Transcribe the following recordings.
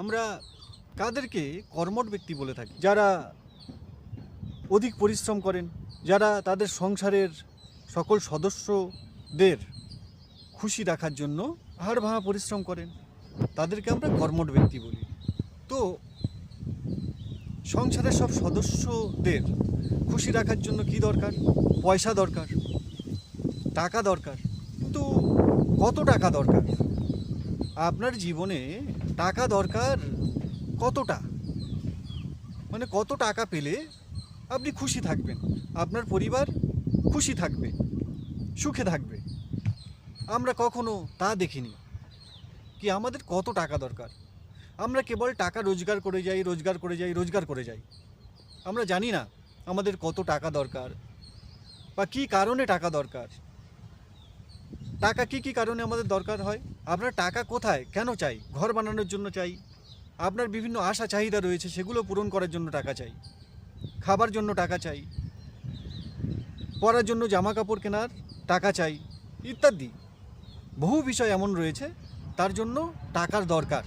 আমরা কাদেরকে কর্মট ব্যক্তি বলে থাকি, যারা অধিক পরিশ্রম করেন, যারা তাদের সংসারের সকল সদস্যদের খুশি রাখার জন্য হাড় ভাঙা পরিশ্রম করেন, তাদেরকে আমরা কর্মট ব্যক্তি বলি। তো সংসারের সব সদস্যদের খুশি রাখার জন্য কি দরকার? পয়সা দরকার, টাকা দরকার। কিন্তু কত টাকা দরকার? আপনার জীবনে টাকা দরকার কতটা? মানে কত টাকা পেলে আপনি খুশি থাকবেন? আপনার পরিবার খুশি থাকবে, সুখে থাকবে। আমরা কখনো তা দেখিনি কি আমাদের কত টাকা দরকার? আমরা কেবল টাকা রোজগার করে যাই, রোজগার করে যাই, রোজগার করে যাই। আমরা জানি না আমাদের কত টাকা দরকার বা কী কারণে টাকা দরকার। টাকা কি কি কারণে আমাদের দরকার হয়? আপনার টাকা কোথায়? কেন চাই? ঘর বানানোর জন্য চাই? আপনার বিভিন্ন আশা চাহিদা রয়েছে, সেগুলো পূরণ করার জন্য টাকা চাই। খাবার জন্য টাকা চাই। পরার জন্য জামা কাপড় কেনার টাকা চাই, ইত্যাদি। বহু বিষয় এমন রয়েছে, তার জন্য টাকার দরকার।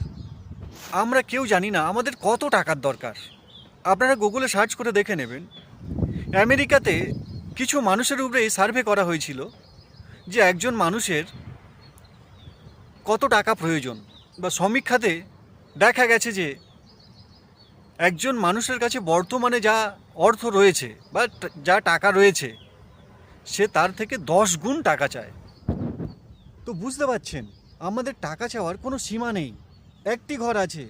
আমরা কেউ জানি না আমাদের কত টাকার দরকার। আপনারা গুগলে সার্চ করে দেখে নেবেন। আমেরিকাতে কিছু মানুষের উপরে এই সার্ভে করা হয়েছিল। যে একজন মানুষের কত টাকা প্রয়োজন বা সমীক্ষাতে দেখা গেছে যে একজন মানুষের কাছে বর্তমানে যা অর্থ রয়েছে বা যা টাকা রয়েছে, সে তার থেকে দশ গুণ টাকা চায়। তো বুঝতে পারছেন, আমাদের টাকা চাওয়ার কোনো সীমা নেই। একটি ঘর আছে,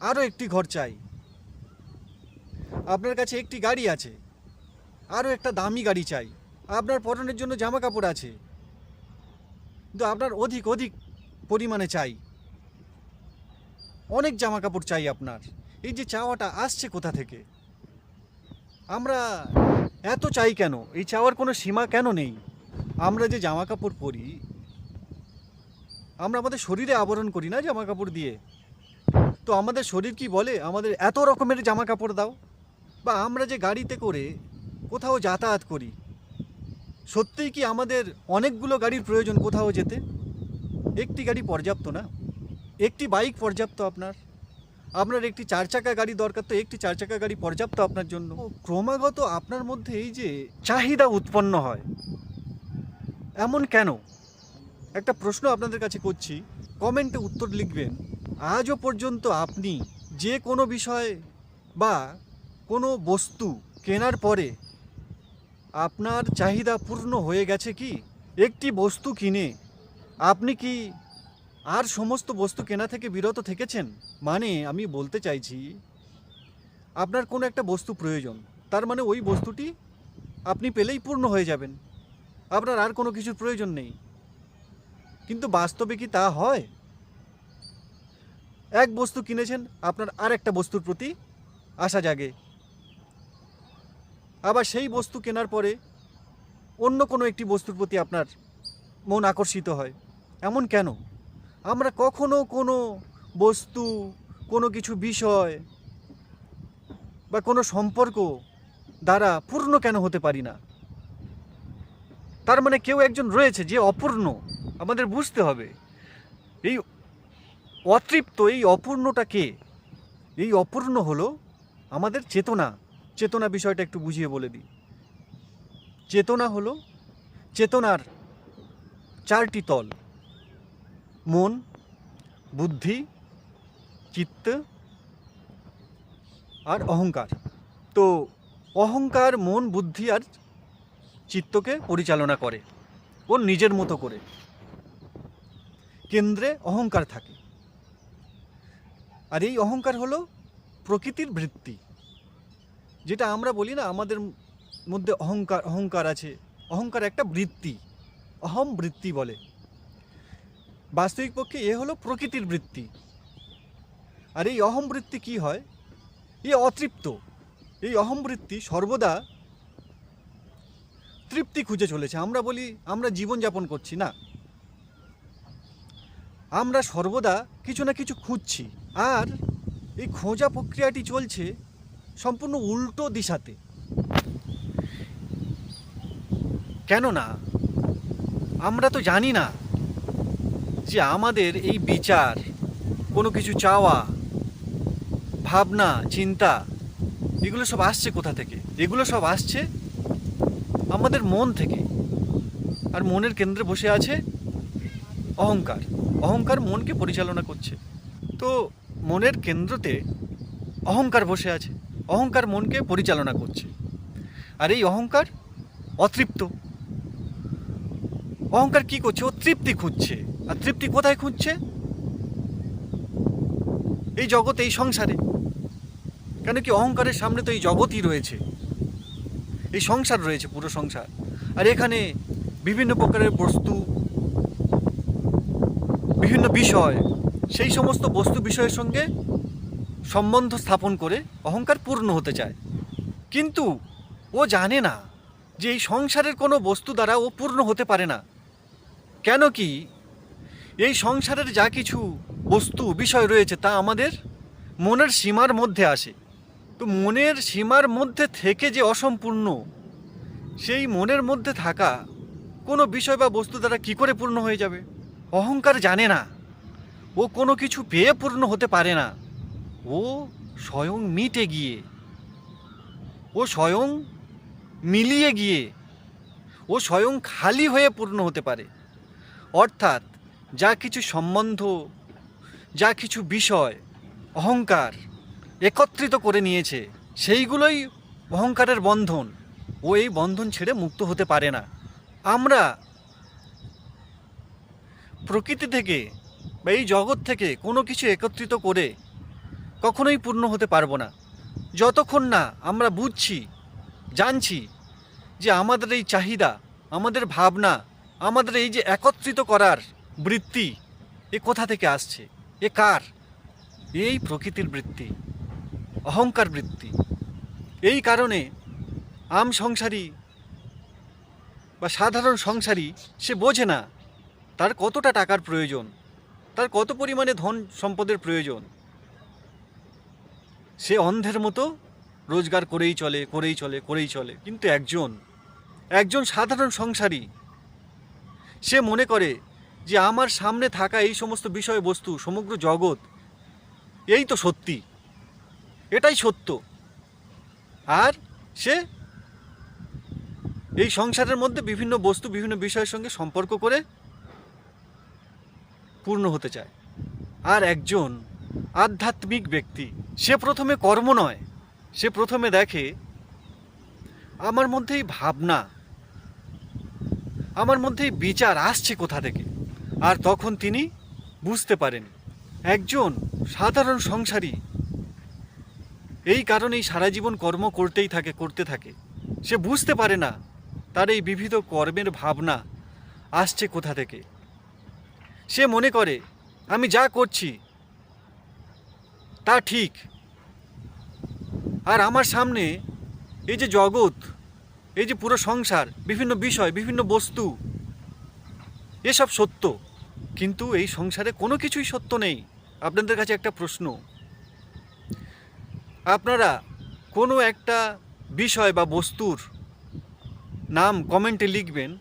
আরও একটি ঘর চাই। আপনার কাছে একটি গাড়ি আছে, আরও একটা দামি গাড়ি চাই। আপনার পরনের জন্য জামা কাপড় আছে। কিন্তু আপনার অধিক অধিক পরিমাণে চাই। অনেক জামা কাপড় চাই আপনার। এই যে চাওয়াটা আসছে কোথা থেকে? আমরা এত চাই কেন? এই চাওয়ার কোনো সীমা কেন নেই? আমরা যে জামা কাপড় পরি, আমরা আমাদের শরীরে আবরণ করি না জামা কাপড় দিয়ে? তো আমাদের শরীর কি বলে, আমাদের এত রকমের জামা কাপড় দাও? বা আমরা যে গাড়িতে করে কোথাও যাতায়াত করি সত্যিই কি আমাদের অনেকগুলো গাড়ির প্রয়োজন কোথাও যেতে? একটি গাড়ি পর্যাপ্ত না। একটি বাইক পর্যাপ্ত আপনার। আপনার একটি চার চাকা গাড়ি দরকার, তো একটি চার চাকা গাড়ি পর্যাপ্ত আপনার জন্য। ক্রমাগত আপনার মধ্যে এই যে চাহিদা উৎপন্ন হয়, এমন কেন? একটা প্রশ্ন আপনাদের কাছে করছি। কমেন্টে উত্তর লিখবেন। আজও পর্যন্ত আপনি যে কোনো বিষয় বা কোনো বস্তু কেনার পরে আপনার চাহিদা পূর্ণ হয়ে গেছে কি? একটি বস্তু কিনে। আপনি কি আর সমস্ত বস্তু কেনা থেকে বিরত থেকেছেন? মানে আমি বলতে চাইছি, আপনার কোনো একটা বস্তু প্রয়োজন। তার মানে ওই বস্তুটি আপনি পেলেই পূর্ণ হয়ে যাবেন। আপনার আর কোনো কিছুর প্রয়োজন নেই। কিন্তু বাস্তবে কি তা হয়? এক বস্তু কিনেছেন, আপনার আর একটা বস্তুর প্রতি আশা জাগে। আবার সেই বস্তু কেনার পরে অন্য কোনো একটি বস্তুর প্রতি আপনার মন আকর্ষিত হয়। এমন কেন? আমরা কখনো কোনো বস্তু, কোনো কিছু বিষয় বা কোনো সম্পর্ক দ্বারা পূর্ণ কেন হতে পারি না? তার মানে কেউ একজন রয়েছে যে অপূর্ণ, আমাদের বুঝতে হবে। এই অতৃপ্ত, এই অপূর্ণটা কে? এই অপূর্ণ হলো আমাদের চেতনা। চেতনা বিষয়টা একটু বুঝিয়ে বলে দিই। চেতনা হলো চেতনার চারটি তল। মন, বুদ্ধি, চিত্ত আর অহংকার। তো অহংকার, মন, বুদ্ধি আর চিত্তকে পরিচালনা করে। ও নিজের মতো করে। কেন্দ্রে অহংকার থাকে। আর এই অহংকার হলো প্রকৃতির বৃত্তি। যেটা আমরা বলি না, আমাদের মধ্যে অহংকার অহংকার আছে। অহংকার একটা বৃত্তি, অহম বৃত্তি বলে। বাস্তবিক পক্ষে এ হলো প্রকৃতির বৃত্তি। আর এই অহম বৃত্তি কী হয়? এ অতৃপ্ত। এই অহম বৃত্তি সর্বদা তৃপ্তি খুঁজে চলেছে। আমরা বলি, আমরা জীবনযাপন করছি, না। আমরা সর্বদা কিছু না কিছু খুঁজছি। আর এই খোঁজা প্রক্রিয়াটি চলছে সম্পূর্ণ উল্টো দিশাতে। কেননা, আমরা তো জানি না যে আমাদের এই বিচার, কোনো কিছু চাওয়া, ভাবনা, চিন্তা, এগুলো সব আসছে কোথা থেকে? এগুলো সব আসছে আমাদের মন থেকে। আর মনের কেন্দ্রে বসে আছে অহংকার। অহংকার মনকে পরিচালনা করছে। তো মনের কেন্দ্রতে অহংকার বসে আছে। অহংকার মনকে পরিচালনা করছে। আর এই অহংকার অতৃপ্ত। অহংকার কি করছে? ও তৃপ্তি খুঁজছে। আর তৃপ্তি কোথায় খুঁজছে? এই জগৎ, এই সংসারে। কেন কি অহংকারের সামনে তো এই জগৎই রয়েছে। এই সংসার রয়েছে, পুরো সংসার। আর এখানে বিভিন্ন প্রকারের বস্তু, বিভিন্ন বিষয়, সেই সমস্ত বস্তু বিষয়ের সঙ্গে সম্বন্ধ স্থাপন করে অহংকার পূর্ণ হতে চায়। কিন্তু ও জানে না যে এই সংসারের কোনো বস্তু দ্বারা ও পূর্ণ হতে পারে না। কেন কি এই সংসারের যা কিছু বস্তু, বিষয় রয়েছে তা আমাদের মনের সীমার মধ্যে আসে। তো মনের সীমার মধ্যে থেকে যে অসম্পূর্ণ, সেই মনের মধ্যে থাকা কোনো বিষয় বা বস্তু দ্বারা কী করে পূর্ণ হয়ে যাবে? অহংকার জানে না। ও কোনো কিছু পেয়ে পূর্ণ হতে পারে না। ও স্বয়ং মিটে গিয়ে, ও স্বয়ং মিলিয়ে গিয়ে, ও স্বয়ং খালি হয়ে পূর্ণ হতে পারে। অর্থাৎ যা কিছু সম্বন্ধ, যা কিছু বিষয়, অহংকার একত্রিত করে নিয়েছে, সেইগুলোই অহংকারের বন্ধন। ও এই বন্ধন ছেড়ে মুক্ত হতে পারে না। আমরা প্রকৃতি থেকে বা এই জগৎ থেকে কোনো কিছু একত্রিত করে কখনোই পূর্ণ হতে পারব না। যতক্ষণ না আমরা বুঝছি, জানছি যে আমাদের এই চাহিদা, আমাদের ভাবনা, আমাদের এই যে একত্রিত করার বৃত্তি এ কোথা থেকে আসছে? এ কার? এই প্রকৃতির বৃত্তি, অহংকার বৃত্তি। এই কারণে আম সংসারী বা সাধারণ সংসারী সে বোঝে না তার কতটা টাকার প্রয়োজন, তার কত পরিমাণে ধন সম্পদের প্রয়োজন। সে অন্ধের মতো রোজগার করেই চলে করেই চলে করেই চলে। কিন্তু একজন একজন সাধারণ সংসারী, সে মনে করে যে আমার সামনে থাকা এই সমস্ত বিষয়বস্তু, সমগ্র জগৎ, এই তো সত্যি। এটাই সত্য। আর সে এই সংসারের মধ্যে বিভিন্ন বস্তু, বিভিন্ন বিষয়ের সঙ্গে সম্পর্ক করে পূর্ণ হতে চায়। আর একজন আধ্যাত্মিক ব্যক্তি সে প্রথমে কর্ম নয়, সে প্রথমে দেখে, আমার মধ্যেই ভাবনা, আমার মধ্যেই বিচার আসছে কোথা থেকে? আর তখন তিনি বুঝতে পারেন, একজন সাধারণ সংসারী। এই কারণেই সারা জীবন কর্ম করতেই থাকে, করতে থাকে। সে বুঝতে পারে না, তার এই বিবিধ কর্মের ভাবনা আসছে কোথা থেকে। সে মনে করে, আমি যা করছি তা ঠিক। আর আমার সামনে এই যে জগৎ, এই যে পুরো সংসার, বিভিন্ন বিষয়, বিভিন্ন বস্তু, এসব সত্য। কিন্তু এই সংসারে কোনো কিছুই সত্য নেই। আপনাদের কাছে একটা প্রশ্ন। আপনারা কোনো একটা বিষয় বা বস্তুর নাম কমেন্টে লিখবেন,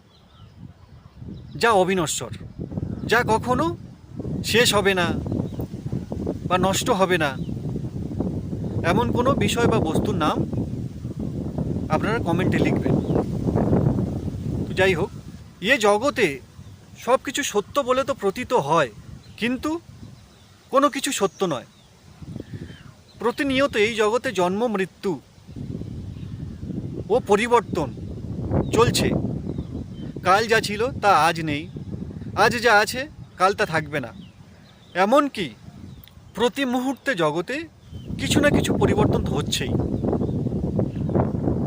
যা অবিনশ্বর, যা কখনো শেষ হবে না বা নষ্ট হবে না। এমন কোনো বিষয় বা বস্তুর নাম আপনারা কমেন্টে লিখবেন। তো যাই হোক এ জগতে সব কিছু সত্য বলে তো প্রতীত হয়, কিন্তু কোনো কিছু সত্য নয়। প্রতিনিয়ত এই জগতে জন্ম, মৃত্যু ও পরিবর্তন চলছে। কাল যা ছিল তা আজ নেই। আজ যা আছে কাল তা থাকবে না। এমনকি প্রতি মুহূর্তে জগতে কিছু না কিছু পরিবর্তন তো হচ্ছেই।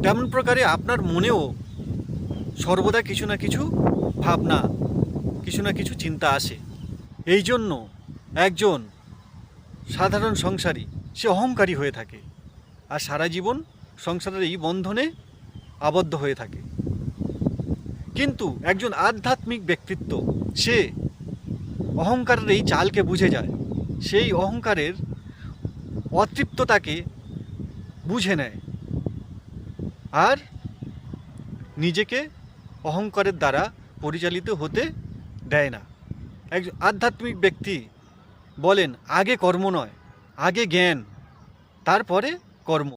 তেমন প্রকারে আপনার মনেও সর্বদা কিছু না কিছু ভাবনা, কিছু না কিছু চিন্তা আসে। এই জন্য একজন সাধারণ সংসারী, সে অহংকারী হয়ে থাকে আর সারা জীবন সংসারের এই বন্ধনে আবদ্ধ হয়ে থাকে। কিন্তু একজন আধ্যাত্মিক ব্যক্তিত্ব, সে অহংকারের এই চালকে বুঝে যায়। সেই অহংকারের অতৃপ্ততাকে বুঝে নেয়। আর নিজেকে অহংকারের দ্বারা পরিচালিত হতে দেয় না। একজন আধ্যাত্মিক ব্যক্তি বলেন, আগে কর্ম নয়, আগে জ্ঞান, তারপরে কর্ম।